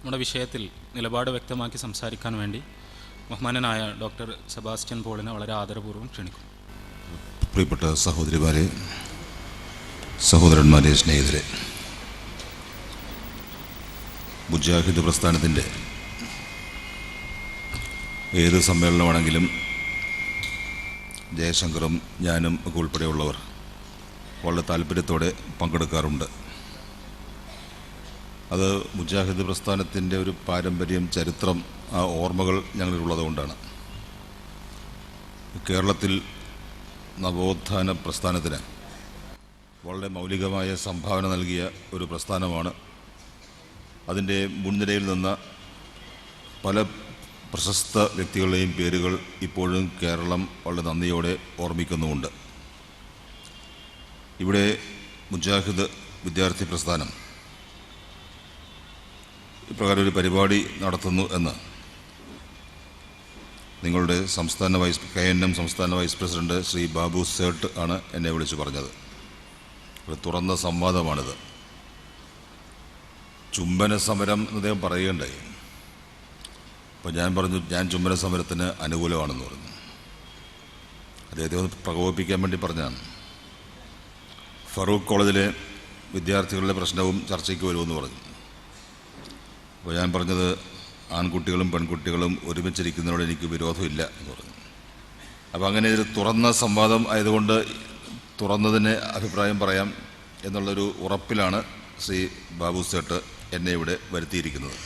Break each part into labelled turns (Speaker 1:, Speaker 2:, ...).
Speaker 1: നമ്മുടെ വിഷയത്തിൽ നിലപാട് വ്യക്തമാക്കി സംസാരിക്കാൻ വേണ്ടി ബഹുമാനനായ ഡോക്ടർ സെബാസ്റ്റ്യൻ പോളിനെ വളരെ ആദരപൂർവം ക്ഷണിക്കുന്നു.
Speaker 2: പ്രിയപ്പെട്ട സഹോദരിമാരെ സഹോദരന്മാരെ സ്നേഹിതരെ മുജാഹിദ് പ്രസ്ഥാനത്തിന്റെ ഏത് സമ്മേളനമാണെങ്കിലും ജയശങ്കറും ഞാനും ഒക്കെ ഉൾപ്പെടെയുള്ളവർ വളരെ താല്പര്യത്തോടെ പങ്കെടുക്കാറുണ്ട്. അത് മുജാഹിദ് പ്രസ്ഥാനത്തിന്റെ ഒരു പാരമ്പര്യം ചരിത്രം ആ ഓർമ്മകൾ ഞങ്ങളിലുള്ളതുകൊണ്ടാണ്. കേരളത്തിൽ നവോത്ഥാന പ്രസ്ഥാനത്തിന് വളരെ മൗലികമായ സംഭാവന നൽകിയ ഒരു പ്രസ്ഥാനമാണ്. അതിന്റെ മുൻനിരയിൽ നിന്ന് പല പ്രശസ്ത വ്യക്തികളുടെയും പേരുകൾ ഇപ്പോഴും കേരളം വളരെ നന്ദിയോടെ ഓർമ്മിക്കുന്നുമുണ്ട്. ഇവിടെ മുജാഹിദ് വിദ്യാർത്ഥി പ്രസ്ഥാനം ഇപ്രകാരം ഒരു പരിപാടി നടത്തുന്നു എന്ന്. നിങ്ങളുടെ സംസ്ഥാന വൈസ് കെ എൻ എം സംസ്ഥാന വൈസ് പ്രസിഡന്റ് ശ്രീ ബാബു സേട്ട് ആണ് എന്നെ വിളിച്ചു പറഞ്ഞത്. ഒരു തുറന്ന സംവാദമാണിത്. ചുംബന സമരം എന്ന് അദ്ദേഹം പറയുകയുണ്ടായി. അപ്പോൾ ഞാൻ പറഞ്ഞു ഞാൻ ചുംബന സമരത്തിന് അനുകൂലമാണെന്ന് പറഞ്ഞു. അദ്ദേഹത്തെ ഒന്ന് പ്രകോപിപ്പിക്കാൻ വേണ്ടി പറഞ്ഞതാണ് ഫറൂഖ് കോളേജിലെ വിദ്യാർത്ഥികളുടെ പ്രശ്നവും ചർച്ചയ്ക്ക് വരുമെന്ന് പറഞ്ഞു. അപ്പോൾ ഞാൻ പറഞ്ഞത് ആൺകുട്ടികളും പെൺകുട്ടികളും ഒരുമിച്ചിരിക്കുന്നതിനോട് എനിക്ക് വിരോധമില്ല എന്ന് പറഞ്ഞു. അപ്പോൾ അങ്ങനെ ഒരു തുറന്ന സംവാദം ആയതുകൊണ്ട് തുറന്നതിന് അഭിപ്രായം പറയാം എന്നുള്ളൊരു ഉറപ്പിലാണ് ശ്രീ ബാബു സേട്ട് എന്നെ ഇവിടെ വരുത്തിയിരിക്കുന്നത്.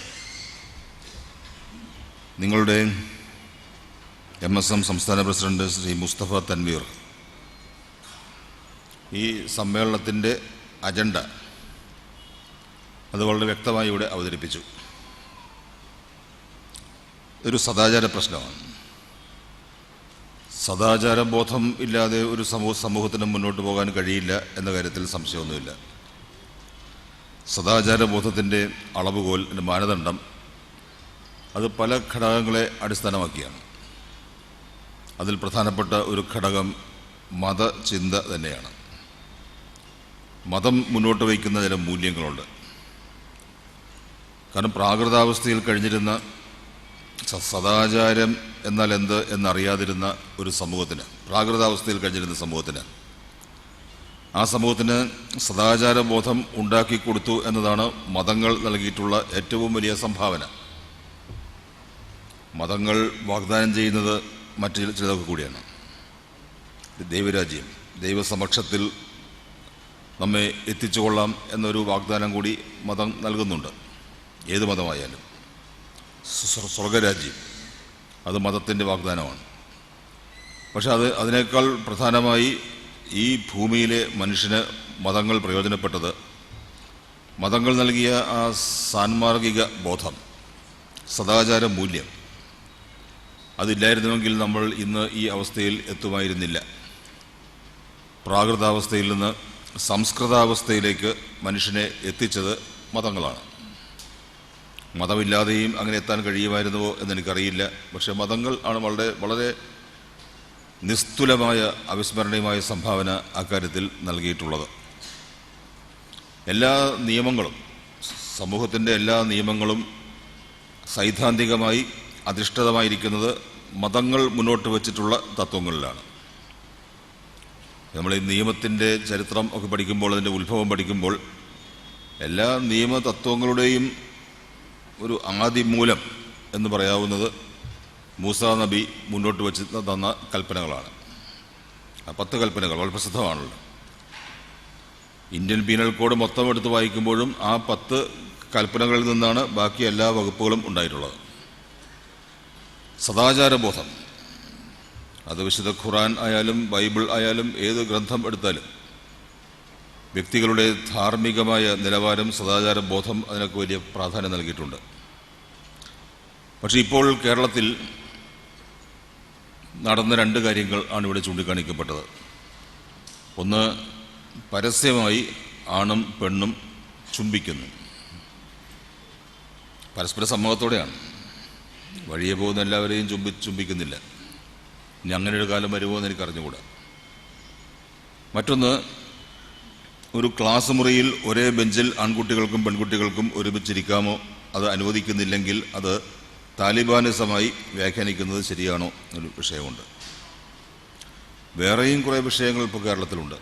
Speaker 2: നിങ്ങളുടെ എം എസ് എം സംസ്ഥാന പ്രസിഡന്റ് ശ്രീ മുസ്തഫ തൻവീർ ഈ സമ്മേളനത്തിന്റെ അജണ്ട അത് വളരെ വ്യക്തമായി ഇവിടെ അവതരിപ്പിച്ചു. ഒരു സദാചാര പ്രശ്നമാണ്. സദാചാര ബോധം ഇല്ലാതെ ഒരു സമൂഹ സമൂഹത്തിന് മുന്നോട്ട് പോകാൻ കഴിയില്ല എന്ന കാര്യത്തിൽ സംശയമൊന്നുമില്ല. സദാചാര ബോധത്തിന്റെ അളവുകോൽ എന്റെ മാനദണ്ഡം അത് പല ഘടകങ്ങളെ അടിസ്ഥാനമാക്കിയാണ്. അതിൽ പ്രധാനപ്പെട്ട ഒരു ഘടകം മതചിന്ത തന്നെയാണ്. മതം മുന്നോട്ട് വയ്ക്കുന്ന ചില മൂല്യങ്ങളുണ്ട്. കാരണം പ്രാകൃതാവസ്ഥയിൽ കഴിഞ്ഞിരുന്ന സദാചാരം എന്നാൽ എന്ത് എന്നറിയാതിരുന്ന ഒരു സമൂഹത്തിന് പ്രാകൃതാവസ്ഥയിൽ കഴിഞ്ഞിരുന്ന സമൂഹത്തിന്. ആ സമൂഹത്തിന് സദാചാര ബോധം ഉണ്ടാക്കി കൊടുത്തു എന്നതാണ് മതങ്ങൾ നൽകിയിട്ടുള്ള ഏറ്റവും വലിയ സംഭാവന. മതങ്ങൾ വാഗ്ദാനം ചെയ്യുന്നത് മറ്റു ചിലതൊക്കെ കൂടിയാണ്. ദൈവരാജ്യം ദൈവസമക്ഷത്തിൽ നമ്മെ എത്തിച്ചുകൊള്ളാം എന്നൊരു വാഗ്ദാനം കൂടി മതം നൽകുന്നുണ്ട്. ഏത് മതമായാലും. സ്വർഗരാജ്യം. അത് മതത്തിന്റെ വാഗ്ദാനമാണ്. പക്ഷെ അത് അതിനേക്കാൾ പ്രധാനമായി ഈ ഭൂമിയിലെ മനുഷ്യന് മതങ്ങൾ പ്രയോജനപ്പെട്ടത് മതങ്ങൾ നൽകിയ ആ സാൻമാർഗിക ബോധം സദാചാര മൂല്യം. അതില്ലായിരുന്നുവെങ്കിൽ നമ്മൾ ഇന്ന് ഈ അവസ്ഥയിൽ എത്തുമായിരുന്നില്ല. പ്രാകൃതാവസ്ഥയിൽ നിന്ന് സംസ്കൃതാവസ്ഥയിലേക്ക് മനുഷ്യനെ എത്തിച്ചത് മതങ്ങളാണ്. മതമില്ലാതെയും അങ്ങനെ എത്താൻ കഴിയുമായിരുന്നുവോ എന്നെനിക്കറിയില്ല. പക്ഷെ മതങ്ങൾ ആണ് വളരെ വളരെ നിസ്തുലമായ അവിസ്മരണീയമായ സംഭാവന അക്കാര്യത്തിൽ നൽകിയിട്ടുള്ളത്. എല്ലാ നിയമങ്ങളും സമൂഹത്തിന്റെ എല്ലാ നിയമങ്ങളും സൈദ്ധാന്തികമായി അധിഷ്ഠിതമായിരിക്കുന്നത് മതങ്ങൾ മുന്നോട്ട് വച്ചിട്ടുള്ള തത്വങ്ങളിലാണ്. നമ്മൾ ഈ നിയമത്തിന്റെ ചരിത്രം ഒക്കെ പഠിക്കുമ്പോൾ അതിന്റെ ഉത്ഭവം പഠിക്കുമ്പോൾ എല്ലാ നിയമതത്വങ്ങളുടെയും ഒരു ആദിമൂലം എന്ന് പറയാവുന്നത് മൂസ നബി മുന്നോട്ട് വെച്ച് തന്ന കൽപ്പനകളാണ്. ആ പത്ത് കൽപ്പനകൾ വളരെ പ്രസിദ്ധമാണല്ലോ ഇന്ത്യൻ പീനൽ കോഡ് മൊത്തം എടുത്ത് വായിക്കുമ്പോഴും ആ പത്ത് കൽപ്പനകളിൽ നിന്നാണ് ബാക്കി എല്ലാ വകുപ്പുകളും ഉണ്ടായിട്ടുള്ളത്. സദാചാരബോധം അത് വിശുദ്ധ ഖുറാൻ ആയാലും ബൈബിൾ ആയാലും ഏത് ഗ്രന്ഥം എടുത്താലും വ്യക്തികളുടെ ധാർമ്മികമായ നിലവാരം സദാചാര ബോധം അതിനൊക്കെ വലിയ പ്രാധാന്യം നൽകിയിട്ടുണ്ട്. പക്ഷേ ഇപ്പോൾ കേരളത്തിൽ നടന്ന രണ്ട് കാര്യങ്ങൾ ആണ് ഇവിടെ ചൂണ്ടിക്കാണിക്കപ്പെട്ടത്. ഒന്ന് പരസ്യമായി ആണും പെണ്ണും ചുംബിക്കുന്നു. പരസ്പര സമ്മതത്തോടെയാണ്. വഴിയെ പോകുന്ന എല്ലാവരെയും ചുംബി ചുംബിക്കുന്നില്ല. ഇനി അങ്ങനെ ഒരു കാലം വരുമോ എന്ന് എനിക്ക് അറിഞ്ഞുകൂടാ മറ്റൊന്ന് ഒരു ക്ലാസ് മുറിയിൽ ഒരേ ബെഞ്ചിൽ ആൺകുട്ടികൾക്കും പെൺകുട്ടികൾക്കും ഒരുമിച്ചിരിക്കാമോ? അത് അനുവദിക്കുന്നില്ലെങ്കിൽ അത് താലിബാനിസമായി വ്യാഖ്യാനിക്കുന്നത് ശരിയാണോ എന്നൊരു വിഷയമുണ്ട്. വേറെയും കുറേ വിഷയങ്ങൾ ഇപ്പോൾ കേരളത്തിലുണ്ട്.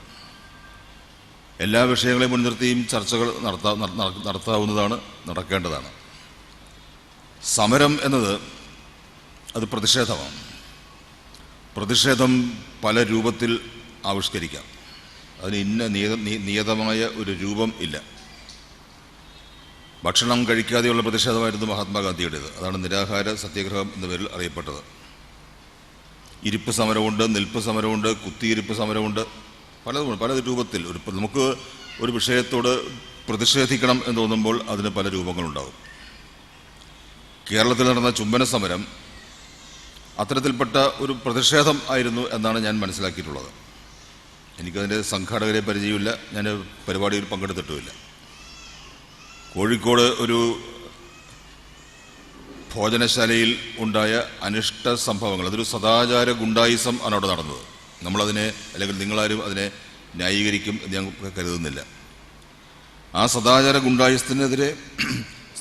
Speaker 2: എല്ലാ വിഷയങ്ങളെയും മുൻനിർത്തിയും ചർച്ചകൾ നടത്താ നട- നടത്താവുന്നതാണ് നടക്കേണ്ടതാണ്. സമരം എന്നത് അത് പ്രതിഷേധമാണ്. പ്രതിഷേധം പല രൂപത്തിൽ ആവിഷ്കരിക്കാം. അതിന് ഇന്ന നിയത നിയതമായ ഒരു രൂപം ഇല്ല. ഭക്ഷണം കഴിക്കാതെയുള്ള പ്രതിഷേധമായിരുന്നു മഹാത്മാഗാന്ധിയുടേത്. അതാണ് നിരാഹാര സത്യാഗ്രഹം എന്ന പേരിൽ അറിയപ്പെട്ടത്. ഇരിപ്പ് സമരമുണ്ട് നിൽപ്പ് സമരമുണ്ട് കുത്തിയിരിപ്പ് സമരമുണ്ട്. പലതും പല രൂപത്തിൽ ഒരു നമുക്ക് ഒരു വിഷയത്തോട് പ്രതിഷേധിക്കണം എന്ന് തോന്നുമ്പോൾ അതിന് പല രൂപങ്ങളുണ്ടാകും. കേരളത്തിൽ നടന്ന ചുംബന സമരം അത്തരത്തിൽപ്പെട്ട ഒരു പ്രതിഷേധം ആയിരുന്നു എന്നാണ് ഞാൻ മനസ്സിലാക്കിയിട്ടുള്ളത്. എനിക്കതിന്റെ സംഘാടകരെ പരിചയമില്ല. ഞാൻ പരിപാടിയിൽ പങ്കെടുത്തിട്ടുമില്ല. കോഴിക്കോട് ഒരു ഭോജനശാലയിൽ ഉണ്ടായ അനിഷ്ട സംഭവങ്ങൾ. അതൊരു സദാചാര ഗുണ്ടായിസം ആണ് അവിടെ നടന്നത്. നമ്മളതിനെ അല്ലെങ്കിൽ നിങ്ങളാരും അതിനെ ന്യായീകരിക്കും എന്ന് ഞാൻ കരുതുന്നില്ല. ആ സദാചാര ഗുണ്ടായുസത്തിനെതിരെ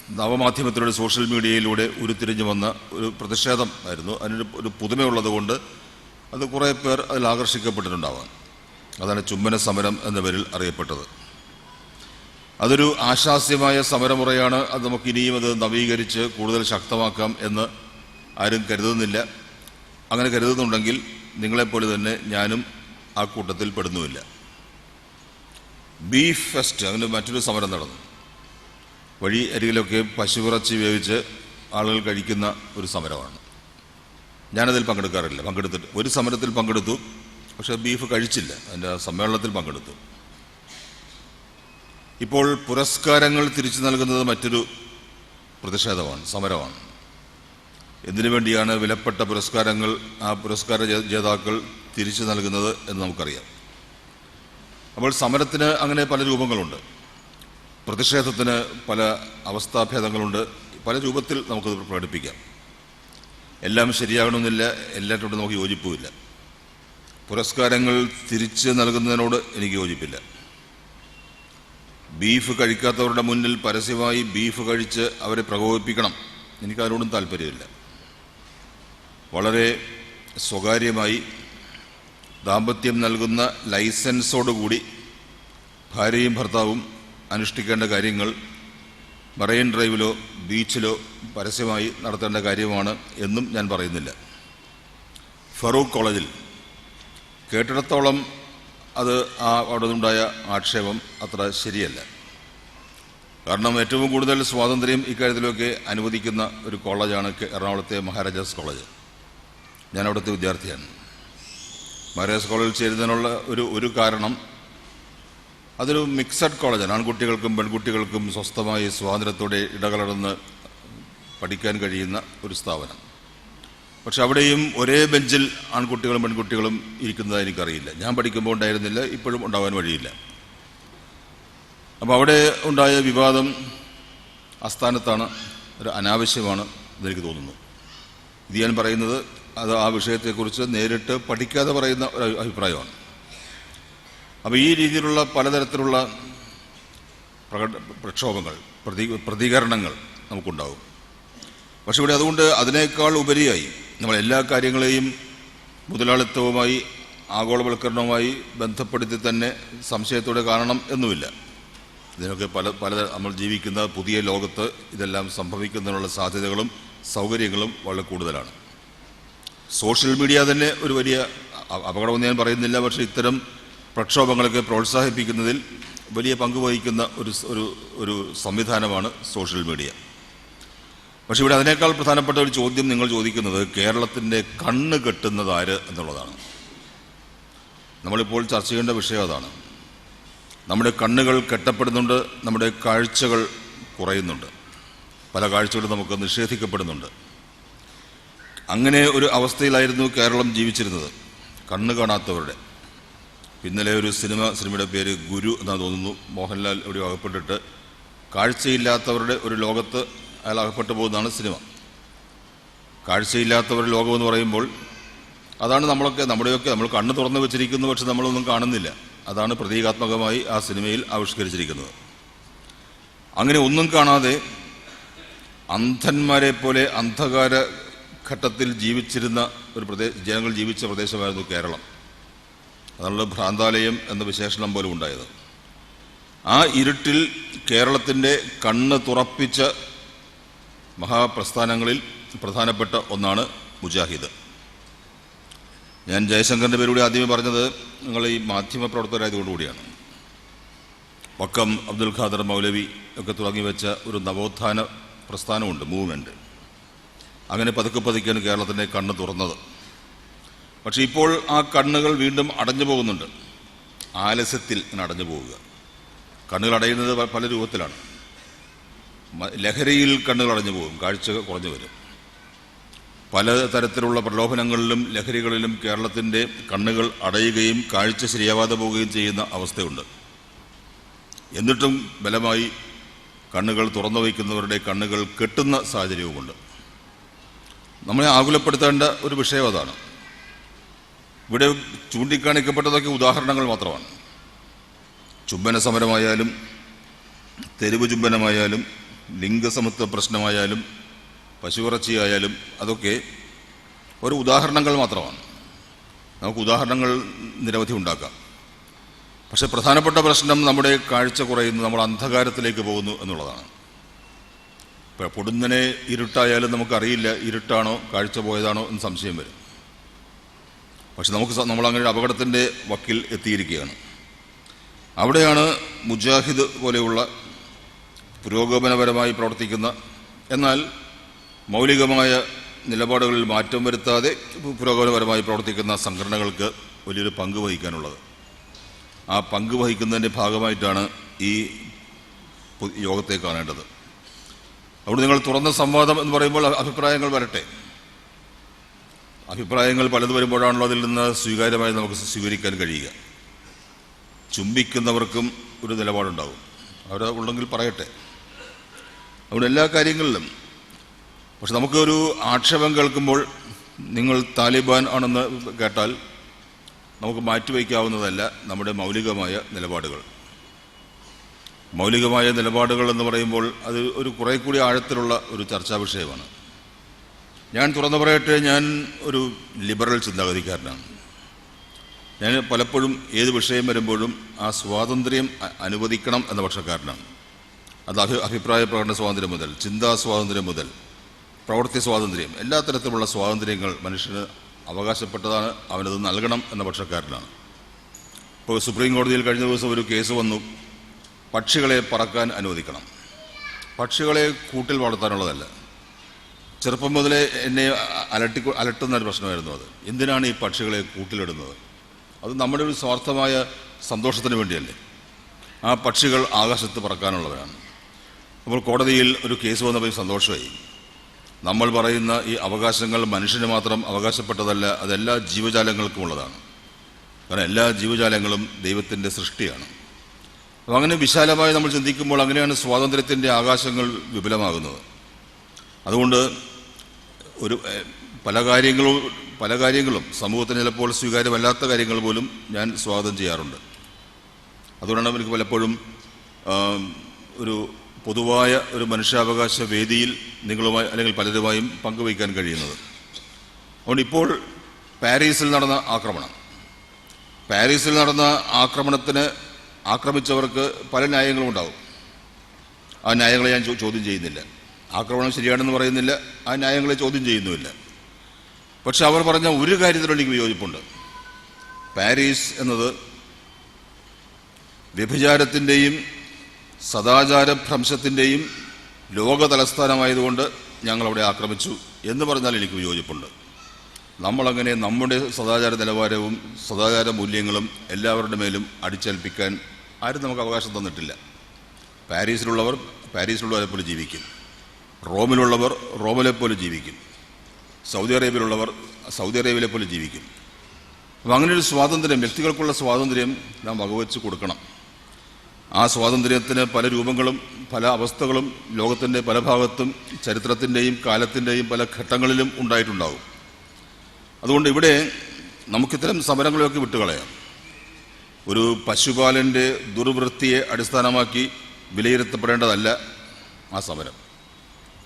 Speaker 2: നവമാധ്യമത്തിലൂടെ സോഷ്യൽ മീഡിയയിലൂടെ ഉരുത്തിരിഞ്ഞു വന്ന ഒരു പ്രതിഷേധം ആയിരുന്നു. അതിനൊരു ഒരു പുതുമയുള്ളത് കൊണ്ട് അത് കുറേ പേർ അതിൽ ആകർഷിക്കപ്പെട്ടിട്ടുണ്ടാവാം. അതാണ് ചുംബന സമരം എന്ന പേരിൽ അറിയപ്പെട്ടത്. അതൊരു ആശാസ്യമായ സമരമുറയാണ്. അത് നമുക്ക് ഇനിയും അത് നവീകരിച്ച് കൂടുതൽ ശക്തമാക്കാം എന്ന് ആരും കരുതുന്നില്ല. അങ്ങനെ കരുതുന്നുണ്ടെങ്കിൽ നിങ്ങളെപ്പോലെ തന്നെ ഞാനും ആ കൂട്ടത്തിൽ പെടുന്നുമില്ല. ബീഫ് ഫെസ്റ്റ് അങ്ങനെ മറ്റൊരു സമരം നടന്നു. വഴി അരികിലൊക്കെ പശുവിറച്ചി വേവിച്ച് ആളുകൾ കഴിക്കുന്ന ഒരു സമരമാണ്. ഞാനതിൽ പങ്കെടുക്കാറില്ല. പങ്കെടുത്തിട്ട് ഒരു സമരത്തിൽ പങ്കെടുത്തു. പക്ഷേ ബീഫ് കഴിച്ചില്ല. അതിന്റെ സമ്മേളനത്തിൽ പങ്കെടുത്തു. ഇപ്പോൾ പുരസ്കാരങ്ങൾ തിരിച്ചു നൽകുന്നത് മറ്റൊരു പ്രതിഷേധമാണ് സമരമാണ്. എന്തിനു വേണ്ടിയാണ് വിലപ്പെട്ട പുരസ്കാരങ്ങൾ ആ പുരസ്കാര ജേതാക്കൾ തിരിച്ചു നൽകുന്നത് എന്ന് നമുക്കറിയാം. അപ്പോൾ സമരത്തിന് അങ്ങനെ പല രൂപങ്ങളുണ്ട്. പ്രതിഷേധത്തിന് പല അവസ്ഥാഭേദങ്ങളുണ്ട്. പല രൂപത്തിൽ നമുക്കത് പ്രകടിപ്പിക്കാം. എല്ലാം ശരിയാകണമെന്നില്ല എല്ലാറ്റോടും നമുക്ക് യോജിപ്പുമില്ല. പുരസ്കാരങ്ങൾ തിരിച്ച് നൽകുന്നതിനോട് എനിക്ക് യോജിപ്പില്ല. ബീഫ് കഴിക്കാത്തവരുടെ മുന്നിൽ പരസ്യമായി ബീഫ് കഴിച്ച് അവരെ പ്രകോപിപ്പിക്കണം. എനിക്കതിനോടും താല്പര്യമില്ല. വളരെ സ്വകാര്യമായി ദാമ്പത്യം നൽകുന്ന ലൈസൻസോടുകൂടി ഭാര്യയും ഭർത്താവും അനുഷ്ഠിക്കേണ്ട കാര്യങ്ങൾ മറൈൻ ഡ്രൈവിലോ ബീച്ചിലോ പരസ്യമായി നടത്തേണ്ട കാര്യമാണ് എന്നും ഞാൻ പറയുന്നില്ല. ഫറൂഖ് കോളേജിൽ കേട്ടിടത്തോളം അത് ആ അവിടെ നിന്നുണ്ടായ ആക്ഷേപം അത്ര ശരിയല്ല. കാരണം ഏറ്റവും കൂടുതൽ സ്വാതന്ത്ര്യം ഇക്കാര്യത്തിലൊക്കെ അനുവദിക്കുന്ന ഒരു കോളേജാണ് എറണാകുളത്തെ മഹാരാജാസ് കോളേജ്. ഞാൻ അവിടുത്തെ വിദ്യാർത്ഥിയാണ്. മഹാരാജാസ് കോളേജിൽ ചേരുന്നതിനുള്ള ഒരു ഒരു കാരണം അതൊരു മിക്സഡ് കോളേജാണ്. ആൺകുട്ടികൾക്കും പെൺകുട്ടികൾക്കും സ്വസ്ഥമായി സ്വാതന്ത്ര്യത്തോടെ ഇടകലർന്ന് പഠിക്കാൻ കഴിയുന്ന ഒരു സ്ഥാപനം. പക്ഷെ അവിടെയും ഒരേ ബെഞ്ചിൽ ആൺകുട്ടികളും പെൺകുട്ടികളും ഇരിക്കുന്നതായി എനിക്കറിയില്ല. ഞാൻ പഠിക്കുമ്പോൾ ഉണ്ടായിരുന്നില്ല ഇപ്പോഴും ഉണ്ടാവാൻ വഴിയില്ല. അപ്പോൾ അവിടെ ഉണ്ടായ വിവാദം അസ്ഥാനത്താണ് ഒരു അനാവശ്യമാണ് എന്നെനിക്ക് തോന്നുന്നു. ഇത് ഞാൻ പറയുന്നത് അത് ആ വിഷയത്തെക്കുറിച്ച് നേരിട്ട് പഠിക്കാതെ പറയുന്ന ഒരു അഭിപ്രായമാണ്. അപ്പോൾ ഈ രീതിയിലുള്ള പലതരത്തിലുള്ള പ്രകട പ്രക്ഷോഭങ്ങൾ പ്രതി പ്രതികരണങ്ങൾ നമുക്കുണ്ടാവും. പക്ഷെ ഇവിടെ അതുകൊണ്ട് അതിനേക്കാൾ ഉപരിയായി നമ്മൾ എല്ലാ കാര്യങ്ങളെയും മുതലാളിത്തവുമായി ആഗോളവൽക്കരണവുമായി ബന്ധപ്പെടുത്തി തന്നെ സംശയത്തോടെ കാണണം എന്നുമില്ല. ഇതിനൊക്കെ പല പല നമ്മൾ ജീവിക്കുന്ന പുതിയ ലോകത്ത് ഇതെല്ലാം സംഭവിക്കുന്നതിനുള്ള സാധ്യതകളും സൗകര്യങ്ങളും വളരെ കൂടുതലാണ്. സോഷ്യൽ മീഡിയ തന്നെ ഒരു വലിയ അപകടമെന്ന് ഞാൻ പറയുന്നില്ല. പക്ഷേ ഇത്തരം പ്രക്ഷോഭങ്ങളൊക്കെ പ്രോത്സാഹിപ്പിക്കുന്നതിൽ വലിയ പങ്ക് വഹിക്കുന്ന ഒരു ഒരു സംവിധാനമാണ് സോഷ്യൽ മീഡിയ. പക്ഷെ ഇവിടെ അതിനേക്കാൾ പ്രധാനപ്പെട്ട ഒരു ചോദ്യം നിങ്ങൾ ചോദിക്കുന്നത് കേരളത്തിന്റെ കണ്ണ് കെട്ടുന്നത് ആര് എന്നുള്ളതാണ്. നമ്മളിപ്പോൾ ചർച്ച ചെയ്യേണ്ട വിഷയം അതാണ്. നമ്മുടെ കണ്ണുകൾ കെട്ടപ്പെടുന്നുണ്ട് നമ്മുടെ കാഴ്ചകൾ കുറയുന്നുണ്ട്. പല കാഴ്ചകളും നമുക്ക് നിഷേധിക്കപ്പെടുന്നുണ്ട്. അങ്ങനെ ഒരു അവസ്ഥയിലായിരുന്നു കേരളം ജീവിച്ചിരുന്നത് കണ്ണ് കാണാത്തവരുടെ. ഇന്നലെ ഒരു സിനിമ സിനിമയുടെ പേര് ഗുരു എന്നാണ് തോന്നുന്നു. മോഹൻലാൽ എവിടെയോ അകപ്പെട്ടിട്ട് കാഴ്ചയില്ലാത്തവരുടെ ഒരു ലോകത്ത് അയാൾ അകപ്പെട്ടു പോകുന്നതാണ് സിനിമ. കാഴ്ചയില്ലാത്തവർ ലോകമെന്ന് പറയുമ്പോൾ അതാണ് നമ്മളൊക്കെ നമ്മുടെയൊക്കെ നമ്മൾ കണ്ണ് തുറന്നു വെച്ചിരിക്കുന്നു പക്ഷെ നമ്മളൊന്നും കാണുന്നില്ല. അതാണ് പ്രതീകാത്മകമായി ആ സിനിമയിൽ ആവിഷ്കരിച്ചിരിക്കുന്നത്. അങ്ങനെ ഒന്നും കാണാതെ അന്ധന്മാരെ പോലെ അന്ധകാര ഘട്ടത്തിൽ ജീവിച്ചിരുന്ന ഒരു പ്രദേശ ജനങ്ങൾ ജീവിച്ച പ്രദേശമായിരുന്നു കേരളം. അതാണ് ഭ്രാന്താലയം എന്ന വിശേഷണം പോലും ഉണ്ടായത്. ആ ഇരുട്ടിൽ കേരളത്തിന്റെ കണ്ണ് തുറപ്പിച്ച മഹാപ്രസ്ഥാനങ്ങളിൽ പ്രധാനപ്പെട്ട ഒന്നാണ് മുജാഹിദ്. ഞാൻ ജയശങ്കറിന്റെ പേരുകൂടി ആദ്യമേ പറഞ്ഞത് നിങ്ങൾ ഈ മാധ്യമ പ്രവർത്തകരായതോടുകൂടിയാണ് വക്കം അബ്ദുൽ ഖാദർ മൗലവി ഒക്കെ തുടങ്ങി വെച്ച ഒരു നവോത്ഥാന പ്രസ്ഥാനമുണ്ട് മൂവ്മെന്റ് അങ്ങനെ പതുക്കെ പതുക്കെയാണ് കേരളത്തിന്റെ കണ്ണ് തുറന്നത്. പക്ഷേ ഇപ്പോൾ ആ കണ്ണുകൾ വീണ്ടും അടഞ്ഞു പോകുന്നുണ്ട്. ആലസ്യത്തിൽ അടഞ്ഞു പോവുക. കണ്ണുകൾ അടയുന്നത് പല രൂപത്തിലാണ്. ലഹരിയിൽ കണ്ണുകൾ അടഞ്ഞു പോകും. കാഴ്ച കുറഞ്ഞു വരും. പല തരത്തിലുള്ള പ്രലോഭനങ്ങളിലും ലഹരികളിലും കേരളത്തിന്റെ കണ്ണുകൾ അടയുകയും കാഴ്ച ശരിയാവാതെ പോവുകയും ചെയ്യുന്ന അവസ്ഥയുണ്ട്. എന്നിട്ടും ബലമായി കണ്ണുകൾ തുറന്നു വയ്ക്കുന്നവരുടെ കണ്ണുകൾ കെട്ടുന്ന സാഹചര്യവുമുണ്ട്. നമ്മളെ ആകുലപ്പെടുത്തേണ്ട ഒരു വിഷയം അതാണ്. ഇവിടെ ചൂണ്ടിക്കാണിക്കപ്പെട്ടതൊക്കെ ഉദാഹരണങ്ങൾ മാത്രമാണ്. ചുംബന സമരമായാലും തെരുവ് ചുംബനമായാലും ലിംഗസമത്വ പ്രശ്നമായാലും പശുവിറച്ചിയായാലും അതൊക്കെ ഒരു ഉദാഹരണങ്ങൾ മാത്രമാണ്. നമുക്ക് ഉദാഹരണങ്ങൾ നിരവധി ഉണ്ടാക്കാം. പക്ഷെ പ്രധാനപ്പെട്ട പ്രശ്നം നമ്മുടെ കാഴ്ച കുറയുന്നു നമ്മൾ അന്ധകാരത്തിലേക്ക് പോകുന്നു എന്നുള്ളതാണ്. ഇപ്പോൾ പൊടുന്നനെ ഇരുട്ടായാലും നമുക്കറിയില്ല ഇരുട്ടാണോ കാഴ്ച പോയതാണോ എന്ന് സംശയം വരും. പക്ഷെ നമുക്ക് നമ്മളങ്ങനെ അപകടത്തിന്റെ വക്കിൽ എത്തിയിരിക്കുകയാണ്. അവിടെയാണ് മുജാഹിദ് പോലെയുള്ള പുരോഗമനപരമായി പ്രവർത്തിക്കുന്ന എന്നാൽ മൗലികമായ നിലപാടുകളിൽ മാറ്റം വരുത്താതെ പുരോഗമനപരമായി പ്രവർത്തിക്കുന്ന സംഘടനകൾക്ക് വലിയൊരു പങ്ക് വഹിക്കാനുള്ളത്. ആ പങ്ക് വഹിക്കുന്നതിന്റെ ഭാഗമായിട്ടാണ് ഈ യോഗത്തെ കാണേണ്ടത്. അവിടെ നിങ്ങൾ തുറന്ന സംവാദം എന്ന് പറയുമ്പോൾ അഭിപ്രായങ്ങൾ വരട്ടെ. അഭിപ്രായങ്ങൾ പലത് വരുമ്പോഴാണല്ലോ അതിൽ നിന്ന് സ്വീകാര്യമായി നമുക്ക് സ്വീകരിക്കാൻ കഴിയുക. ചുംബിക്കുന്നവർക്കും ഒരു നിലപാടുണ്ടാവും അവർ ഉള്ളെങ്കിൽ പറയട്ടെ. അതുകൊണ്ട് എല്ലാ കാര്യങ്ങളിലും. പക്ഷെ നമുക്കൊരു ആക്ഷേപം കേൾക്കുമ്പോൾ നിങ്ങൾ താലിബാൻ ആണെന്ന് കേട്ടാൽ നമുക്ക് മാറ്റിവയ്ക്കാവുന്നതല്ല നമ്മുടെ മൗലികമായ നിലപാടുകൾ. മൗലികമായ നിലപാടുകൾ എന്ന് പറയുമ്പോൾ അത് ഒരു കുറേ കൂടി ആഴത്തിലുള്ള ഒരു ചർച്ചാ വിഷയമാണ്. ഞാൻ തുറന്നു പറയട്ടെ ഞാൻ ഒരു ലിബറൽ ചിന്താഗതിക്കാരനാണ്. ഞാൻ പലപ്പോഴും ഏത് വിഷയം വരുമ്പോഴും ആ സ്വാതന്ത്ര്യം അനുവദിക്കണം എന്ന പക്ഷക്കാരനാണ്. അത് അഭി അഭിപ്രായ പ്രകടന സ്വാതന്ത്ര്യം മുതൽ ചിന്താ സ്വാതന്ത്ര്യം മുതൽ പ്രവൃത്തി സ്വാതന്ത്ര്യം എല്ലാ തരത്തിലുള്ള സ്വാതന്ത്ര്യങ്ങൾ മനുഷ്യന് അവകാശപ്പെട്ടതാണ് അവനത് നൽകണം എന്ന പക്ഷക്കാരനാണ്. ഇപ്പോൾ സുപ്രീം കോടതിയിൽ കഴിഞ്ഞ ദിവസം ഒരു കേസ് വന്നു. പക്ഷികളെ പറക്കാൻ അനുവദിക്കണം. പക്ഷികളെ കൂട്ടിൽ വളർത്താനുള്ളതല്ല. ചെറുപ്പം മുതലേ എന്നെ അലട്ടി അലട്ടുന്ന ഒരു പ്രശ്നമായിരുന്നു അത്. എന്തിനാണ് ഈ പക്ഷികളെ കൂട്ടിലിടുന്നത്? അത് നമ്മുടെ ഒരു സ്വാർത്ഥമായ സന്തോഷത്തിന് വേണ്ടിയല്ലേ. ആ പക്ഷികൾ ആകാശത്ത് പറക്കാനുള്ളവരാണ്. അപ്പോൾ കോടതിയിൽ ഒരു കേസ് വന്നപ്പോൾ സന്തോഷമായി. നമ്മൾ പറയുന്ന ഈ അവകാശങ്ങൾ മനുഷ്യന് മാത്രം അവകാശപ്പെട്ടതല്ല അതെല്ലാ ജീവജാലങ്ങൾക്കും ഉള്ളതാണ്. കാരണം എല്ലാ ജീവജാലങ്ങളും ദൈവത്തിന്റെ സൃഷ്ടിയാണ്. അപ്പോൾ അങ്ങനെ വിശാലമായി നമ്മൾ ചിന്തിക്കുമ്പോൾ അങ്ങനെയാണ് സ്വാതന്ത്ര്യത്തിന്റെ ആകാശങ്ങൾ വിപുലമാകുന്നത്. അതുകൊണ്ട് ഒരു പല കാര്യങ്ങളും പല കാര്യങ്ങളും സമൂഹത്തിന് ചിലപ്പോൾ സ്വീകാര്യമല്ലാത്ത കാര്യങ്ങൾ പോലും ഞാൻ സ്വാഗതം ചെയ്യാറുണ്ട്. അതുകൊണ്ടാണ് എനിക്ക് പലപ്പോഴും ഒരു പൊതുവായ ഒരു മനുഷ്യാവകാശ വേദിയിൽ നിങ്ങളുമായി അല്ലെങ്കിൽ പലരുമായും പങ്കുവയ്ക്കാൻ കഴിയുന്നത്. അതുകൊണ്ട് ഇപ്പോൾ പാരീസിൽ നടന്ന ആക്രമണം. പാരീസിൽ നടന്ന ആക്രമണത്തിന് ആക്രമിച്ചവർക്ക് പല ന്യായങ്ങളും ഉണ്ടാവും ആ ന്യായങ്ങളെ ഞാൻ ചോദ്യം ചെയ്യുന്നില്ല. ആക്രമണം ശരിയാണെന്ന് പറയുന്നില്ല. ആ ന്യായങ്ങളെ ചോദ്യം ചെയ്യുന്നുമില്ല. പക്ഷെ അവർ പറഞ്ഞ ഒരു കാര്യത്തിലും എനിക്ക് വിയോജിപ്പുണ്ട്. പാരീസ് എന്നത് വ്യഭിചാരത്തിന്റെയും സദാചാരഭ്രംശത്തിന്റെയും ലോക തലസ്ഥാനമായതുകൊണ്ട് ഞങ്ങളവിടെ ആക്രമിച്ചു എന്ന് പറഞ്ഞാൽ എനിക്ക് വിയോജിപ്പുണ്ട്. നമ്മളങ്ങനെ നമ്മുടെ സദാചാര നിലവാരവും സദാചാര മൂല്യങ്ങളും എല്ലാവരുടെ മേലും അടിച്ചേൽപ്പിക്കാൻ ആരും നമുക്ക് അവകാശം തന്നിട്ടില്ല. പാരീസിലുള്ളവർ പാരീസിലുള്ളവരെ പോലെ ജീവിക്കും. റോമിലുള്ളവർ റോമിലെ പോലെ ജീവിക്കും. സൗദി അറേബ്യയിലുള്ളവർ സൗദി അറേബ്യയിലെ പോലെ ജീവിക്കും. അപ്പം അങ്ങനെ ഒരു സ്വാതന്ത്ര്യം വ്യക്തികൾക്കുള്ള സ്വാതന്ത്ര്യം നാം വകവെച്ച് കൊടുക്കണം. ആ സ്വാതന്ത്ര്യത്തിന് പല രൂപങ്ങളും പല അവസ്ഥകളും ലോകത്തിന്റെ പല ഭാഗത്തും ചരിത്രത്തിന്റെയും കാലത്തിന്റെയും പല ഘട്ടങ്ങളിലും ഉണ്ടായിട്ടുണ്ടാവും അതുകൊണ്ട് ഇവിടെ നമുക്കിത്തരം സമരങ്ങളെയൊക്കെ വിട്ടുകളയാം. ഒരു പശുപാലന്റെ ദുർവൃത്തിയെ അടിസ്ഥാനമാക്കി വിലയിരുത്തപ്പെടേണ്ടതല്ല ആ സമരം.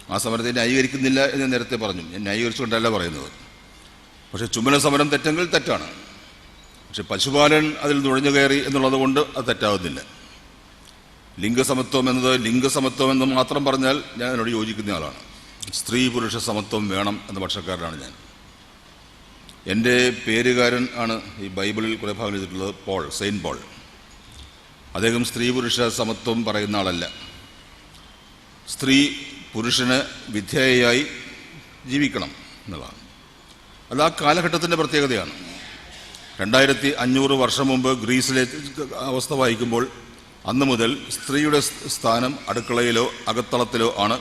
Speaker 2: ആ സമരത്തെ ന്യായീകരിക്കുന്നില്ല എന്ന് നേരത്തെ പറഞ്ഞു. ഞാൻ ന്യായീകരിച്ചുകൊണ്ടല്ല പറയുന്നത്. പക്ഷേ ചുമല സമരം തെറ്റെങ്കിൽ തെറ്റാണ്. പക്ഷെ പശുപാലൻ അതിൽ നുഴഞ്ഞു കയറി എന്നുള്ളത് കൊണ്ട് അത് തെറ്റാവുന്നില്ല. ലിംഗസമത്വം എന്നത് ലിംഗസമത്വം എന്ന് മാത്രം പറഞ്ഞാൽ ഞാൻ എന്നോട് യോജിക്കുന്ന ആളാണ്. സ്ത്രീ പുരുഷ സമത്വം വേണം എന്ന പക്ഷക്കാരനാണ് ഞാൻ. എന്റെ പേരുകാരൻ ആണ് ഈ ബൈബിളിൽ കുറേ ഭാഗം എഴുതിയിട്ടുള്ളത് പോൾ സെയിന്റ് പോൾ. അദ്ദേഹം സ്ത്രീ പുരുഷ സമത്വം പറയുന്ന ആളല്ല. സ്ത്രീ പുരുഷന് വിധേയയായി ജീവിക്കണം എന്നുള്ളതാണ്. അത് ആ കാലഘട്ടത്തിന്റെ പ്രത്യേകതയാണ്. രണ്ടായിരത്തി അഞ്ഞൂറ് വർഷം മുമ്പ് ഗ്രീസിലെ അവസ്ഥ വായിക്കുമ്പോൾ അന്ന് മുതൽ സ്ത്രീയുടെ സ്ഥാനം അടുക്കളയിലോ അകത്തളത്തിലോ ആണ്.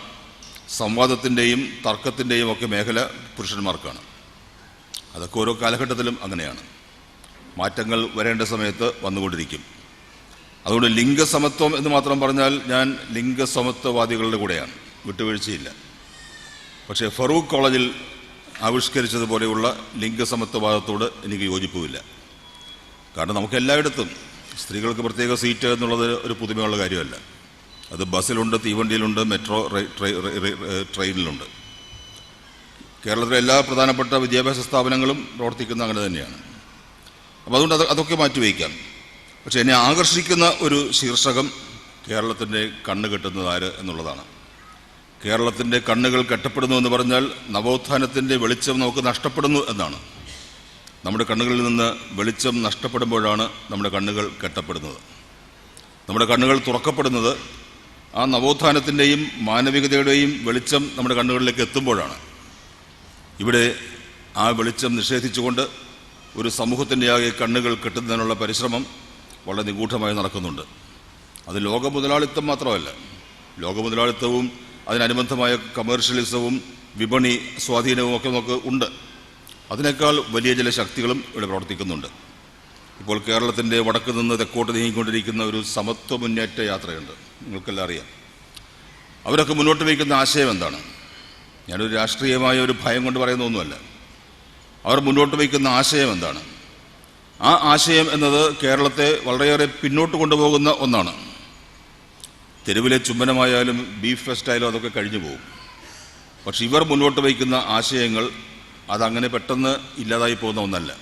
Speaker 2: സംവാദത്തിന്റെയും തർക്കത്തിന്റെയും ഒക്കെ മേഖല പുരുഷന്മാർക്കാണ്. അതൊക്കെ ഓരോ കാലഘട്ടത്തിലും അങ്ങനെയാണ്. മാറ്റങ്ങൾ വരേണ്ട സമയത്ത് വന്നുകൊണ്ടിരിക്കും. അതുകൊണ്ട് ലിംഗസമത്വം എന്ന് മാത്രം പറഞ്ഞാൽ ഞാൻ ലിംഗസമത്വവാദികളുടെ കൂടെയാണ്. വിട്ടുവീഴ്ചയില്ല. പക്ഷേ ഫറൂഖ് കോളേജിൽ ആവിഷ്കരിച്ചതുപോലെയുള്ള ലിംഗസമത്വവാദത്തോട് എനിക്ക് യോജിപ്പുമില്ല. കാരണം നമുക്ക് എല്ലായിടത്തും സ്ത്രീകൾക്ക് പ്രത്യേക സീറ്റ് എന്നുള്ളത് ഒരു പുതുമയുള്ള കാര്യമല്ല. അത് ബസ്സിലുണ്ട് തീവണ്ടിയിലുണ്ട് മെട്രോ ട്രെയിനിലുണ്ട്. കേരളത്തിലെ എല്ലാ പ്രധാനപ്പെട്ട വിദ്യാഭ്യാസ സ്ഥാപനങ്ങളും പ്രവർത്തിക്കുന്ന അങ്ങനെ തന്നെയാണ്. അപ്പോൾ അതുകൊണ്ട് അത് അതൊക്കെ മാറ്റിവയ്ക്കാം പക്ഷെ എന്നെ ആകർഷിക്കുന്ന ഒരു ശീർഷകം കേരളത്തിന്റെ കണ്ണ് കെട്ടുന്നത് ആര് എന്നുള്ളതാണ്. കേരളത്തിന്റെ കണ്ണുകൾ കെട്ടപ്പെടുന്നു എന്ന് പറഞ്ഞാൽ നവോത്ഥാനത്തിന്റെ വെളിച്ചം നമുക്ക് നഷ്ടപ്പെടുന്നു എന്നാണ്. നമ്മുടെ കണ്ണുകളിൽ നിന്ന് വെളിച്ചം നഷ്ടപ്പെടുമ്പോഴാണ് നമ്മുടെ കണ്ണുകൾ കെട്ടപ്പെടുന്നത്. നമ്മുടെ കണ്ണുകൾ തുറക്കപ്പെടുന്നത് ആ നവോത്ഥാനത്തിന്റെയും മാനവികതയുടെയും വെളിച്ചം നമ്മുടെ കണ്ണുകളിലേക്ക് എത്തുമ്പോഴാണ്. ഇവിടെ ആ വെളിച്ചം നിഷേധിച്ചുകൊണ്ട് ഒരു സമൂഹത്തിന്റെ ആകെ കണ്ണുകൾ കെട്ടുന്നതിനുള്ള പരിശ്രമം വളരെ നിഗൂഢമായി നടക്കുന്നുണ്ട്. അത് ലോക മുതലാളിത്തം മാത്രമല്ല. ലോക മുതലാളിത്തവും അതിനനുബന്ധമായ കമേഴ്ഷ്യലിസവും വിപണി സ്വാധീനവും ഒക്കെ നമുക്ക് ഉണ്ട്. അതിനേക്കാൾ വലിയ ചില ശക്തികളും ഇവിടെ പ്രവർത്തിക്കുന്നുണ്ട്. ഇപ്പോൾ കേരളത്തിന്റെ വടക്ക് നിന്ന് തെക്കോട്ട് നീങ്ങിക്കൊണ്ടിരിക്കുന്ന ഒരു സമത്വ മുന്നേറ്റ യാത്രയുണ്ട്. നിങ്ങൾക്കെല്ലാം അറിയാം. അവരൊക്കെ മുന്നോട്ട് വയ്ക്കുന്ന ആശയം എന്താണ്? ഞാനൊരു രാഷ്ട്രീയമായ ഒരു ഭയം കൊണ്ട് പറയുന്ന ഒന്നുമല്ല. അവർ മുന്നോട്ട് വയ്ക്കുന്ന ആശയം എന്താണ്? ആ ആശയം എന്നത് കേരളത്തെ വളരെയേറെ പിന്നോട്ട് കൊണ്ടുപോകുന്ന ഒന്നാണ്. തെരുവിലെ ചുംബനമായാലും ബീഫ് ഫെസ്റ്റായാലും അതൊക്കെ കഴിഞ്ഞു പോകും പക്ഷെ ഇവർ മുന്നോട്ട് വയ്ക്കുന്ന ആശയങ്ങൾ അതങ്ങനെ പെട്ടെന്ന് ഇല്ലാതായി പോകുന്ന ഒന്നല്ല.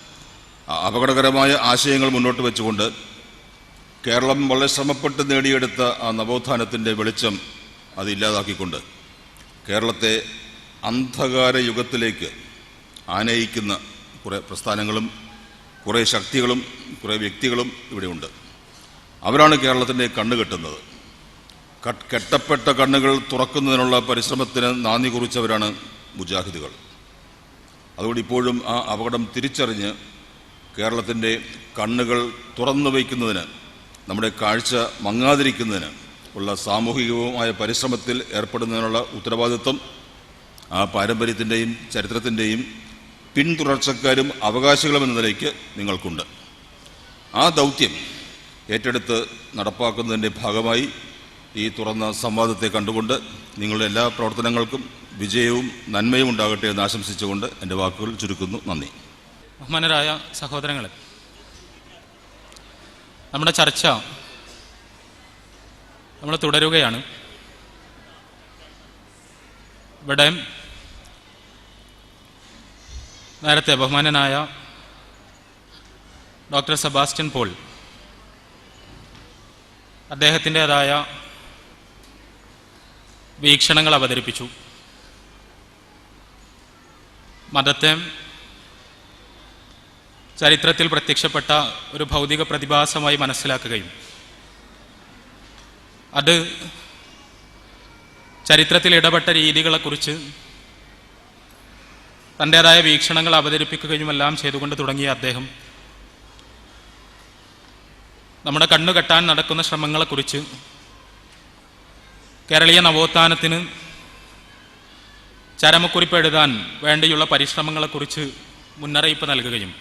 Speaker 2: അപകടകരമായ ആശയങ്ങൾ മുന്നോട്ട് വെച്ചുകൊണ്ട് കേരളം വളരെ ശ്രമപ്പെട്ട് നേടിയെടുത്ത ആ നവോത്ഥാനത്തിന്റെ വെളിച്ചം അത് ഇല്ലാതാക്കിക്കൊണ്ട് കേരളത്തെ അന്ധകാര യുഗത്തിലേക്ക് ആനയിക്കുന്ന കുറേ പ്രസ്ഥാനങ്ങളും കുറേ ശക്തികളും കുറേ വ്യക്തികളും ഇവിടെയുണ്ട്. അവരാണ് കേരളത്തിന്റെ കണ്ണ് കെട്ടുന്നത്. കെട്ടപ്പെട്ട കണ്ണുകൾ തുറക്കുന്നതിനുള്ള പരിശ്രമത്തിന് നാന്ദി കുറിച്ചവരാണ് മുജാഹിദുകൾ. അതുകൊണ്ട് ഇപ്പോഴും ആ അപകടം തിരിച്ചറിഞ്ഞ് കേരളത്തിന്റെ കണ്ണുകൾ തുറന്നു വയ്ക്കുന്നതിന് നമ്മുടെ കാഴ്ച മങ്ങാതിരിക്കുന്നതിന് ഉള്ള സാമൂഹികവുമായ പരിശ്രമത്തിൽ ഏർപ്പെടുന്നതിനുള്ള ഉത്തരവാദിത്വം ആ പാരമ്പര്യത്തിന്റെയും ചരിത്രത്തിന്റെയും പിന്തുടർച്ചക്കാരും അവകാശികളും എന്ന നിലയ്ക്ക് നിങ്ങൾക്കുണ്ട്. ആ ദൗത്യം ഏറ്റെടുത്ത് നടപ്പാക്കുന്നതിന്റെ ഭാഗമായി ഈ തുറന്ന സംവാദത്തെ കണ്ടുകൊണ്ട് നിങ്ങളുടെ എല്ലാ പ്രവർത്തനങ്ങൾക്കും വിജയവും നന്മയും ഉണ്ടാകട്ടെ എന്ന് ആശംസിച്ചുകൊണ്ട് എന്റെ വാക്കുകൾ ചുരുക്കുന്നു. നന്ദി.
Speaker 1: ബഹുമാനരായ സഹോദരങ്ങളെ നമ്മുടെ ചർച്ച നമ്മൾ തുടരുകയാണ്. ഇവിടെ നേരത്തെ ബഹുമാനനായ ഡോക്ടർ സെബാസ്റ്റ്യൻ പോൾ അദ്ദേഹത്തിന്റെതായ വീക്ഷണങ്ങൾ അവതരിപ്പിച്ചു. മതത്തെ ചരിത്രത്തിൽ പ്രത്യക്ഷപ്പെട്ട ഒരു ഭൗതിക പ്രതിഭാസമായി മനസ്സിലാക്കുകയും അത് ചരിത്രത്തിൽ ഇടപെട്ട രീതികളെക്കുറിച്ച് തന്റേതായ വീക്ഷണങ്ങൾ അവതരിപ്പിക്കുകയും എല്ലാം ചെയ്തുകൊണ്ട് തുടങ്ങിയ അദ്ദേഹം. നമ്മുടെ കണ്ണുകെട്ടാൻ നടക്കുന്ന ശ്രമങ്ങളെക്കുറിച്ച് കേരളീയ നവോത്ഥാനത്തിന് ചരമക്കുറിപ്പ് എഴുതാൻ വേണ്ടിയുള്ള പരിശ്രമങ്ങളെക്കുറിച്ച് മുന്നറിയിപ്പ് നൽകുകയും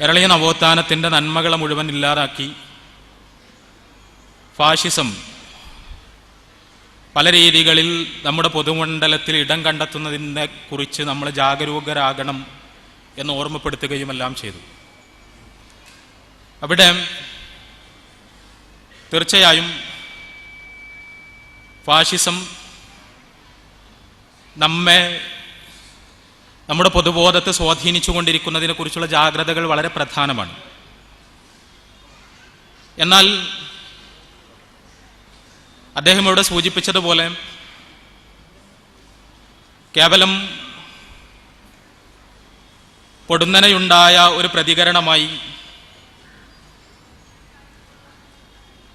Speaker 1: കേരളീയ നവോത്ഥാനത്തിന്റെ നന്മകളെ മുഴുവൻ ഇല്ലാതാക്കി ഫാഷിസം പല രീതികളിൽ നമ്മുടെ പൊതുമണ്ഡലത്തിൽ ഇടം കണ്ടെത്തുന്നതിനെ കുറിച്ച് നമ്മൾ ജാഗരൂകരാകണം എന്ന് ഓർമ്മപ്പെടുത്തുകയുമെല്ലാം ചെയ്തു. അവിടെ തീർച്ചയായും ഫാഷിസം നമ്മെ നമ്മുടെ പൊതുബോധത്തെ സ്വാധീനിച്ചു കൊണ്ടിരിക്കുന്നതിനെ കുറിച്ചുള്ള ജാഗ്രതകൾ വളരെ പ്രധാനമാണ്. എന്നാൽ അദ്ദേഹം ഇവിടെ സൂചിപ്പിച്ചതുപോലെ കേവലം പൊടുന്നനെയുണ്ടായ ഒരു പ്രതികരണമായി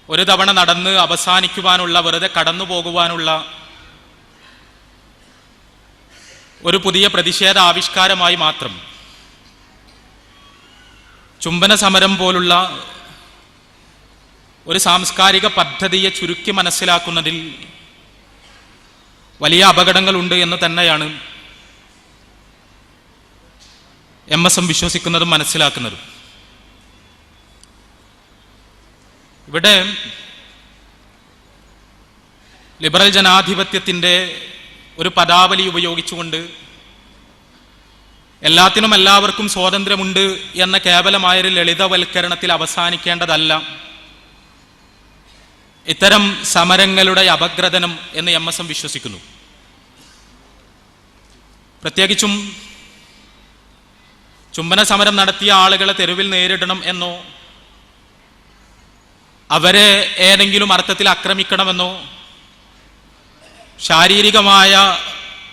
Speaker 1: ഒരു തവണ നടന്ന് അവസാനിക്കുവാനുള്ള വെറുതെ കടന്നു പോകുവാനുള്ള ഒരു പുതിയ പ്രതിഷേധ ആവിഷ്കാരമായി മാത്രം. ചുംബന സമരം പോലുള്ള ഒരു സാംസ്കാരിക പദ്ധതിയെ ചുരുക്കി മനസ്സിലാക്കുന്നതിൽ വലിയ അപകടങ്ങളുണ്ട് എന്ന് തന്നെയാണ് എം എസ് എം വിശ്വസിക്കുന്നതും മനസ്സിലാക്കുന്നതും. ഇവിടെ ലിബറൽ ജനാധിപത്യത്തിന്റെ ഒരു പദാവലി ഉപയോഗിച്ചുകൊണ്ട് എല്ലാത്തിനും എല്ലാവർക്കും സ്വാതന്ത്ര്യമുണ്ട് എന്ന കേവലമായൊരു ലളിതവൽക്കരണത്തിൽ അവസാനിക്കേണ്ടതല്ല. ഇത്തരം സമരങ്ങളുടെ അപഗ്രഥനം എന്ന് എം എസ് എം വിശ്വസിക്കുന്നു. പ്രത്യേകിച്ചും ചുംബന സമരം നടത്തിയ ആളുകളെ തെരുവിൽ നേരിടണം എന്നോ അവരെ ഏതെങ്കിലും അർത്ഥത്തിൽ ആക്രമിക്കണമെന്നോ? ശാരീരികമായ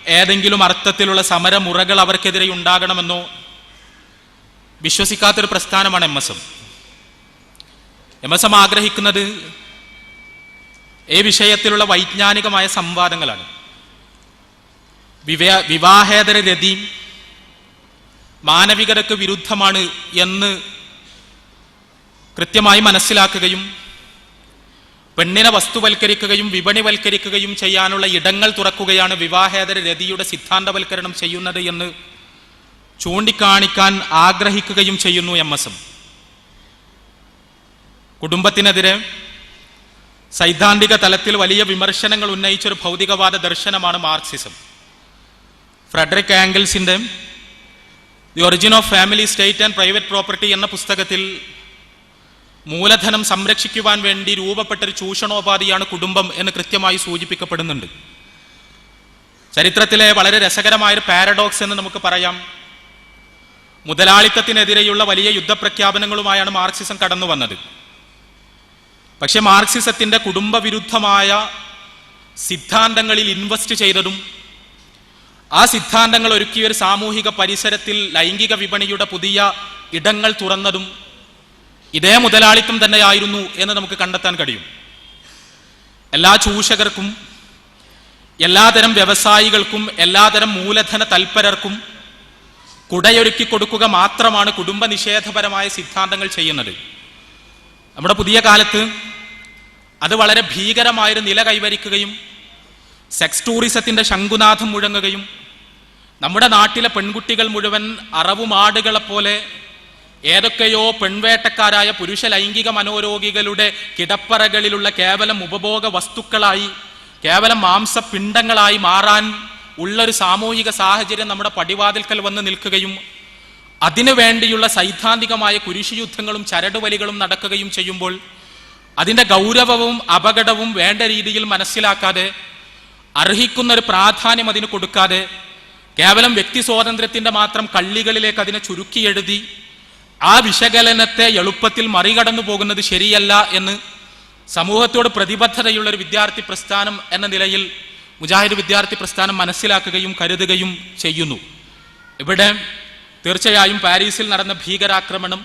Speaker 1: ഏതെങ്കിലും അർത്ഥത്തിലുള്ള സമരമുറകൾ അവർക്കെതിരെ ഉണ്ടാകണമെന്നോ? വിശ്വസിക്കാത്തൊരു പ്രസ്ഥാനമാണ് M S M. M S M ആഗ്രഹിക്കുന്നത് ഈ വിഷയത്തിലുള്ള വൈജ്ഞാനികമായ സംവാദങ്ങളാണ്. വിവാ വിവാഹേതര രതി മാനവികതയ്ക്ക് വിരുദ്ധമാണ് എന്ന് കൃത്യമായി മനസ്സിലാക്കുകയും പെണ്ണിനെ വസ്തുവൽക്കരിക്കുകയും വിപണിവൽക്കരിക്കുകയും ചെയ്യാനുള്ള ഇടങ്ങൾ തുറക്കുകയാണ് വിവാഹേതര രതിയുടെ സിദ്ധാന്തവൽക്കരണം ചെയ്യുന്നത് എന്ന് ചൂണ്ടിക്കാണിക്കാൻ ആഗ്രഹിക്കുകയും ചെയ്യുന്നു എം എസ് എം. കുടുംബത്തിനെതിരെ സൈദ്ധാന്തിക തലത്തിൽ വലിയ വിമർശനങ്ങൾ ഉന്നയിച്ചൊരു ഭൗതികവാദ ദർശനമാണ് Marxism. Frederick ആംഗിൾസിന്റെ the origin of family state and private property എന്ന പുസ്തകത്തിൽ മൂലധനം സംരക്ഷിക്കുവാൻ വേണ്ടി രൂപപ്പെട്ട ഒരു ചൂഷണോപാധിയാണ് കുടുംബം എന്ന് കൃത്യമായി സൂചിപ്പിക്കപ്പെടുന്നുണ്ട്. ചരിത്രത്തിലെ വളരെ രസകരമായൊരു പാരഡോക്സ് എന്ന് നമുക്ക് പറയാം. മുതലാളിത്തത്തിനെതിരെയുള്ള വലിയ യുദ്ധപ്രഖ്യാപനങ്ങളുമായാണ് മാർക്സിസം കടന്നു വന്നത് പക്ഷെ മാർക്സിസത്തിന്റെ കുടുംബവിരുദ്ധമായ സിദ്ധാന്തങ്ങളിൽ ഇൻവെസ്റ്റ് ചെയ്തതും ആ സിദ്ധാന്തങ്ങൾ ഒരുക്കിയ ഒരു സാമൂഹിക പരിസരത്തിൽ ലൈംഗിക വിപണിയുടെ പുതിയ ഇടങ്ങൾ തുറന്നതും ഇതേ മുതലാളിത്തം തന്നെയായിരുന്നു എന്ന് നമുക്ക് കണ്ടെത്താൻ കഴിയും. എല്ലാ ചൂഷകർക്കും എല്ലാതരം വ്യവസായികൾക്കും എല്ലാതരം മൂലധന തൽപരർക്കും കുടയൊരുക്കി കൊടുക്കുക മാത്രമാണ് കുടുംബ നിഷേധപരമായ സിദ്ധാന്തങ്ങൾ ചെയ്യുന്നത്. നമ്മുടെ പുതിയ കാലത്ത് അത് വളരെ ഭീകരമായൊരു നില കൈവരിക്കുകയും സെക്സ് ടൂറിസത്തിന്റെ ശംഖുനാഥം മുഴങ്ങുകയും നമ്മുടെ നാട്ടിലെ പെൺകുട്ടികൾ മുഴുവൻ അറവുമാടുകളെ പോലെ ഏതൊക്കെയോ പെൺവേട്ടക്കാരായ പുരുഷ ലൈംഗിക മനോരോഗികളുടെ കിടപ്പറകളിലുള്ള കേവലം ഉപഭോഗ വസ്തുക്കളായി കേവലം മാംസപിണ്ഡങ്ങളായി മാറാൻ ഉള്ളൊരു സാമൂഹിക സാഹചര്യം നമ്മുടെ പടിവാതിൽക്കൽ വന്ന് നിൽക്കുകയും അതിനു വേണ്ടിയുള്ള സൈദ്ധാന്തികമായ കുരിശുയുദ്ധങ്ങളും ചരടുവലികളും നടക്കുകയും ചെയ്യുമ്പോൾ അതിന്റെ ഗൗരവവും അപകടവും വേണ്ട രീതിയിൽ മനസ്സിലാക്കാതെ അർഹിക്കുന്ന ഒരു പ്രാധാന്യം അതിന് കൊടുക്കാതെ കേവലം വ്യക്തി സ്വാതന്ത്ര്യത്തിന്റെ മാത്രം കള്ളികളിലേക്ക് അതിനെ ചുരുക്കി എഴുതി ആ വിശകലനത്തെ എളുപ്പത്തിൽ മറികടന്നു പോകുന്നത് ശരിയല്ല എന്ന് സമൂഹത്തോട് പ്രതിബദ്ധതയുള്ള ഒരു വിദ്യാർത്ഥി പ്രസ്ഥാനം എന്ന നിലയിൽ മുജാഹിദ് വിദ്യാർത്ഥി പ്രസ്ഥാനം മനസ്സിലാക്കുകയും കരുതുകയും ചെയ്യുന്നു. ഇവിടെ തീർച്ചയായും പാരീസിൽ നടന്ന ഭീകരാക്രമണം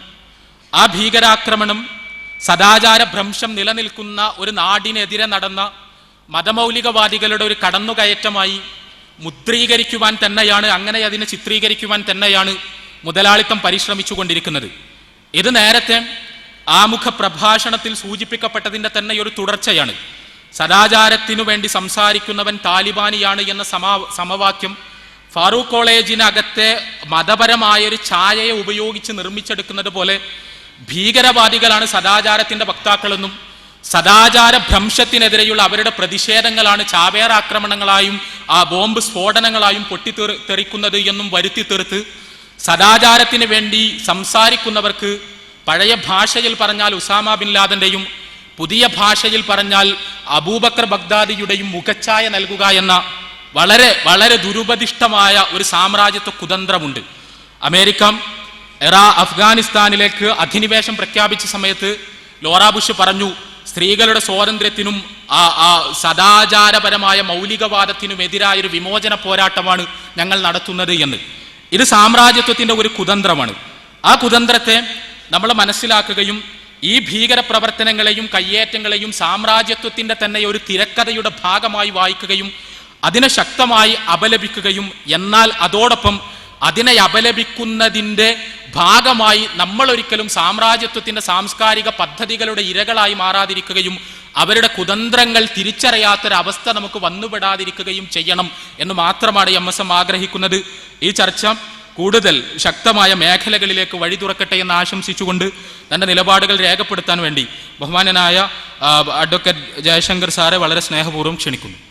Speaker 1: ആ ഭീകരാക്രമണം സദാചാര ഭ്രംശം നിലനിൽക്കുന്ന ഒരു നാടിനെതിരെ നടന്ന മതമൗലികവാദികളുടെ ഒരു കടന്നുകയറ്റമായി മുദ്രീകരിക്കുവാൻ തന്നെയാണ് അങ്ങനെ അതിനെ ചിത്രീകരിക്കുവാൻ തന്നെയാണ് മുതലാളിത്തം പരിശ്രമിച്ചുകൊണ്ടിരിക്കുന്നത്. ഇത് നേരത്തെ ആമുഖ പ്രഭാഷണത്തിൽ സൂചിപ്പിക്കപ്പെട്ടതിന്റെ തന്നെ ഒരു തുടർച്ചയാണ്. സദാചാരത്തിനു വേണ്ടി സംസാരിക്കുന്നവൻ താലിബാനിയാണ് എന്ന സമാ സമവാക്യം ഫാറൂഖ് കോളേജിനകത്തെ മതപരമായൊരു ഛായയെ ഉപയോഗിച്ച് നിർമ്മിച്ചെടുക്കുന്നത് പോലെ ഭീകരവാദികളാണ് സദാചാരത്തിന്റെ വക്താക്കളെന്നും സദാചാര ഭ്രംശത്തിനെതിരെയുള്ള അവരുടെ പ്രതിഷേധങ്ങളാണ് ചാവേർ ആക്രമണങ്ങളായും ആ ബോംബ് സ്ഫോടനങ്ങളായും പൊട്ടിത്തെറി തെറിക്കുന്നത് എന്നും വരുത്തി തീർത്ത് സദാചാരത്തിന് വേണ്ടി സംസാരിക്കുന്നവർക്ക് പഴയ ഭാഷയിൽ പറഞ്ഞാൽ ഉസാമ ബിൻ ലാദന്റെയും പുതിയ ഭാഷയിൽ പറഞ്ഞാൽ അബൂബക്കർ ബഗ്ദാദിയുടെയും മുഖച്ഛായ നൽകുക എന്ന വളരെ വളരെ ദുരുപദിഷ്ടമായ ഒരു സാമ്രാജ്യത്വ കുതന്ത്രമുണ്ട്. അമേരിക്ക എറാ അഫ്ഗാനിസ്ഥാനിലേക്ക് അധിനിവേശം പ്രഖ്യാപിച്ച സമയത്ത് ലോറ ബുഷ് പറഞ്ഞു സ്ത്രീകളുടെ സ്വാതന്ത്ര്യത്തിനും സദാചാരപരമായ മൗലികവാദത്തിനും എതിരായ ഒരു വിമോചന പോരാട്ടമാണ് ഞങ്ങൾ നടത്തുന്നത് എന്ന്. ഇത് സാമ്രാജ്യത്വത്തിന്റെ ഒരു കുതന്ത്രമാണ്. ആ കുതന്ത്രത്തെ നമ്മൾ മനസ്സിലാക്കുകയും ഈ ഭീകര പ്രവർത്തനങ്ങളെയും കയ്യേറ്റങ്ങളെയും സാമ്രാജ്യത്വത്തിന്റെ തന്നെ ഒരു തിരക്കഥയുടെ ഭാഗമായി വായിക്കുകയും അതിനെ ശക്തമായി അപലപിക്കുകയും എന്നാൽ അതോടൊപ്പം അതിനെ അപലപിക്കുന്നതിന്റെ ഭാഗമായി നമ്മൾ ഒരിക്കലും സാമ്രാജ്യത്വത്തിന്റെ സാംസ്കാരിക പദ്ധതികളുടെ ഇരകളായി മാറാതിരിക്കുകയും അവരുടെ കുതന്ത്രങ്ങൾ തിരിച്ചറിയാത്തൊരവസ്ഥ നമുക്ക് വന്നുപെടാതിരിക്കുകയും ചെയ്യണം എന്ന് മാത്രമാണ് എം എസ് എം ആഗ്രഹിക്കുന്നത്. ഈ ചർച്ച കൂടുതൽ ശക്തമായ മേഖലകളിലേക്ക് വഴി തുറക്കട്ടെ എന്ന് ആശംസിച്ചുകൊണ്ട് തന്റെ നിലപാടുകൾ രേഖപ്പെടുത്താൻ വേണ്ടി ബഹുമാനനായ അഡ്വക്കേറ്റ് ജയശങ്കർ സാറെ വളരെ സ്നേഹപൂർവം ക്ഷണിക്കുന്നു.